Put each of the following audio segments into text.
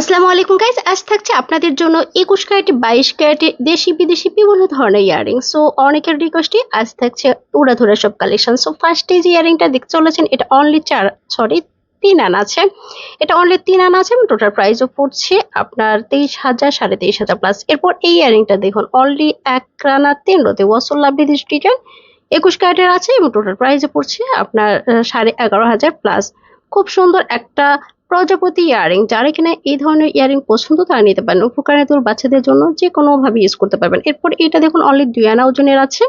আসসালামু আলাইকুম গাইজ আজ থাকছে আপনাদের জন্য একুশ ক্যারেটে, বাইশ ক্যারেটে, দেশি বিদেশি বিভিন্ন ধরনের ইয়ারিং সো অনেকের রিকোয়েস্টে আজ থাকছে উড়াধুরা সব কালেকশন সো ফার্স্টে যে ইয়ারিংটা দেখতে চলেছেন, এটা অনলি চার সরি তিন আনা আছে। এটা অনলি তিন আনা আছে টোটাল প্রাইসও পড়ছে আপনার তেইশ হাজার, সাড়ে তেইশ হাজার প্লাস এরপর এই ইয়ারিংটা দেখুন অনলি এক রানা তিন রোতে ওয়াসল লাভলি ডিজাইন একুশ ক্যারেটের আছে, এবং টোটাল প্রাইসে পড়ছে আপনার সাড়ে এগারো হাজার প্লাস খুব সুন্দর একটা প্রজাপতি ইয়ারিং, যারা কিনা এই ধরনের ইয়ারিং পছন্দ, তারা নিতে পারেন। উপকারে তোর বাচ্চাদের জন্য যে কোনোভাবে ইউজ করতে পারবেন। এরপর এটা দেখুন, অনলি দুই আনা ওজনের আছে।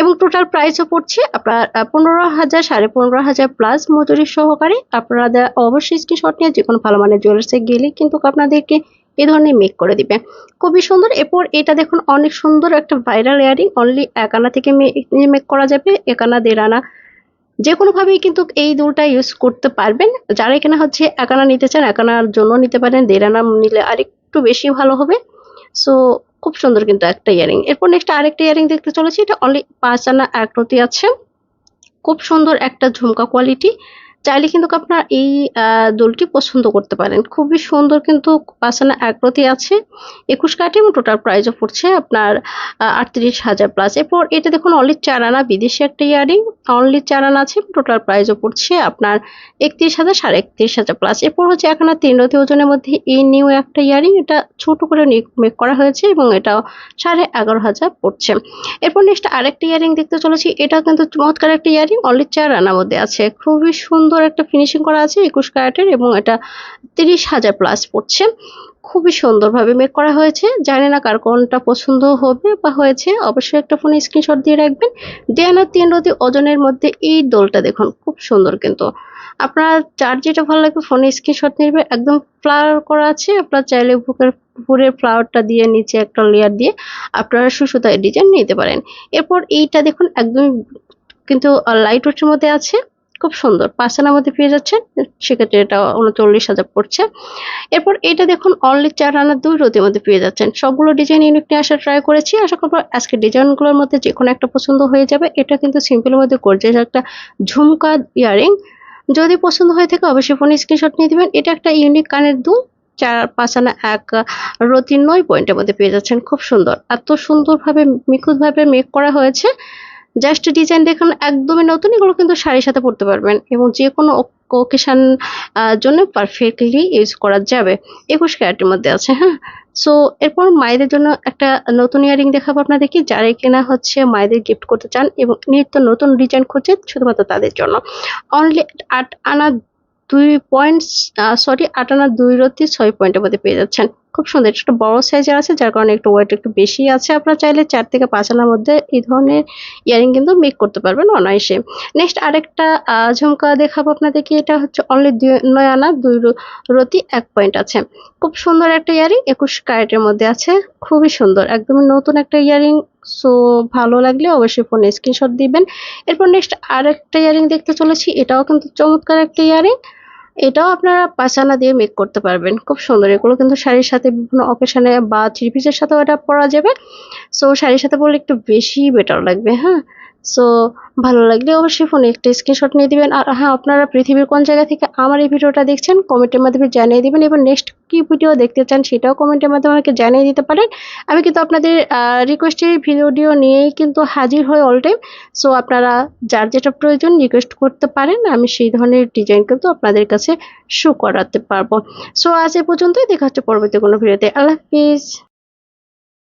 এবং টোটাল প্রাইসও পড়ছে, আপনার পনেরো হাজার, সাড়ে পনেরো হাজার প্লাস মজুরি সহকারে আপনারা অবশ্যই স্ক্রিনশট নিয়ে যে কোনো ভালো মানের জুয়েলার্সে গেলে কিন্তু আপনাদেরকে এই ধরনের মেক করে দিবে। খুবই সুন্দর। এরপর এটা দেখুন, অনেক সুন্দর একটা ভাইরাল ইয়ারিং অনলি এক আনা থেকে মেক করা যাবে। এক আনা, দেড় আনা যে কোনোভাবেই কিন্তু এই দুলটা ইউজ করতে পারবেন। যারা এখানে হচ্ছে একানা নিতে চান, একানার জন্য নিতে পারেন দেরানা নিলে আরেকটু বেশি ভালো হবে। সো খুব সুন্দর কিন্তু একটা ইয়ারিং। এরপর নেক্সট আরেকটা ইয়ারিং দেখতে চলেছি, এটা অনলি পাঁচ আনা এক রতি আছে। খুব সুন্দর একটা ঝুমকা কোয়ালিটি চাইলে কিন্তু আপনার এই দুলটি পছন্দ করতে পারেন। খুবই সুন্দর কিন্তু পাসানা একরতি আছে। একুশ কাঠি এবং টোটাল প্রাইসও পড়ছে আপনার আটত্রিশ হাজার প্লাস এরপর এটা দেখুন অনলি চার আনা বিদেশি একটা ইয়ারিং। অনলি চার আনা আছে টোটাল প্রাইসও পড়ছে আপনার একত্রিশ হাজার সাড়ে একত্রিশ হাজার প্লাস এরপর হচ্ছে এখানে তিন রতি ওজনের মধ্যে এই নিউ একটা ইয়ারিং। এটা ছোট করে মেক করা হয়েছে এবং এটাও সাড়ে এগারো হাজার পড়ছে। এরপর নেক্সট আরেকটা ইয়ারিং দেখতে চলেছি। এটা কিন্তু চমৎকার একটা ইয়ারিং। অনলি চার আনার মধ্যে আছে। খুবই সুন্দর একটা ফিনিশিং করা আছে, একুশ ক্যারেটের এবং এটা তিরিশ হাজার প্লাস পড়ছে। খুবই সুন্দরভাবে মেক করা হয়েছে। জানি না কার কোনটা পছন্দ হবে বা হয়েছে। অবশ্যই একটা ফোনে স্ক্রিনশট দিয়ে রাখবেন। দেয়ানা তিন রতি ওজনের মধ্যে এই দোলটা দেখুন, খুব সুন্দর কিন্তু। আপনার যার যেটা ভালো লাগবে ফোনে স্ক্রিনশট নেবে একদম ফ্লাওয়ার করা আছে। আপনার চাইলে বুকের উপরে ফ্লাওয়ারটা দিয়ে নিচে একটা লেয়ার দিয়ে আপনারা সুসুতায় ডিজাইন নিতে পারেন। এরপর এইটা দেখুন, একদম কিন্তু লাইট ওয়েটের মধ্যে আছে। খুব সুন্দর। পাঁচ আনার মধ্যে পেয়ে যাচ্ছেন, সেক্ষেত্রে এটা উনচল্লিশ হাজার পড়ছে। এরপর এটা দেখুন অনলি চার আনার দুই রোদের মধ্যে পেয়ে যাচ্ছেন। সবগুলো ডিজাইন ইউনিক নিয়ে আসার ট্রাই করেছি। আশা করব আজকে ডিজাইনগুলোর মধ্যে যে কোনো একটা পছন্দ হয়ে যাবে। এটা কিন্তু সিম্পলের মধ্যে গর্জিয়াস একটা ঝুমকা ইয়ারিং যদি পছন্দ হয়ে থাকে, অবশ্যই ফোনে স্ক্রিনশট নিয়ে দিবেন। এটা একটা ইউনিক কানের দুল। চার, পাঁচ আনা এক রতি নয় পয়েন্টের মধ্যে পেয়ে যাচ্ছেন। খুব সুন্দর। এত সুন্দরভাবে, নিখুঁতভাবে মেক করা হয়েছে। জাস্ট ডিজাইন দেখুন, একদমই নতুন, এগুলো কিন্তু শাড়ির সাথে পরতে পারবেন এবং যে কোনো ওকেশন জন্য পারফেক্টলি ইউজ করা যাবে। একুশ ক্যারেটের মধ্যে আছে হ্যাঁ? সো এরপর মায়েদের জন্য একটা নতুন ইয়ারিং দেখাবো আপনাদেরকে। যারা কিনা হচ্ছে, মায়েদের গিফট করতে চান এবং নিত্য নতুন ডিজাইন খুঁজছে শুধুমাত্র তাদের জন্য। অনলি আট আনা দুই পয়েন্ট সরি আট আনা দুই রতি ছয় পয়েন্টের মধ্যে পেয়ে যাচ্ছেন। খুব সুন্দর। একটা বড় সাইজের আছে, যার কারণে একটু ওয়েট একটু বেশি আছে। আপনারা চাইলে চার থেকে পাঁচ আনার মধ্যে এই ধরনের ইয়ারিং কিন্তু মেক করতে পারবেন অনায়াসে। নেক্সট আরেকটা ঝুমকা দেখাবো আপনাদেরকে। এটা হচ্ছে অনলি নয় আনা, দুই রতি, এক পয়েন্ট আছে। খুব সুন্দর একটা ইয়ারিং, একুশ ক্যারেটের মধ্যে আছে। খুবই সুন্দর একদমই নতুন একটা ইয়ারিং। সো ভালো লাগলে অবশ্যই ফোনে স্ক্রিনশট দিবেন। এরপর নেক্সট আরেকটা ইয়ারিং দেখতে চলেছি। এটাও কিন্তু চমৎকার একটা ইয়ারিং। এটাও আপনারা পাঁচানা দিয়ে মেক করতে পারবেন। খুব সুন্দর। এগুলো কিন্তু শাড়ির সাথে বিভিন্ন অকেশনে বা থ্রি পিসের সাথেও এটা পরা যাবে। সো শাড়ির সাথে পরলে একটু বেশি বেটার লাগবে হ্যাঁ? সো ভালো লাগলে অবশ্যই ফোনে একটা স্ক্রিনশট নিয়ে দিবেন। আর হ্যাঁ আপনারা পৃথিবীর কোন জায়গা থেকে আমার এই ভিডিওটা দেখছেন কমেন্টের মাধ্যমে জানিয়ে দিবেন এবং নেক্সট কি ভিডিও দেখতে চান সেটাও কমেন্টের মাধ্যমে আমাকে জানিয়ে দিতে পারেন। আমি কিন্তু আপনাদের রিকোয়েস্টের ভিডিও নিয়েই কিন্তু হাজির হই অল টাইম সো আপনারা যার যেটা প্রয়োজন রিকোয়েস্ট করতে পারেন, আমি সেই ধরনের ডিজাইন কিন্তু আপনাদের কাছে শো করাতে পারব। সো আজ এ পর্যন্তই। দেখা হচ্ছে পরবর্তী কোনো ভিডিওতে আল্লাহ হাফিজ।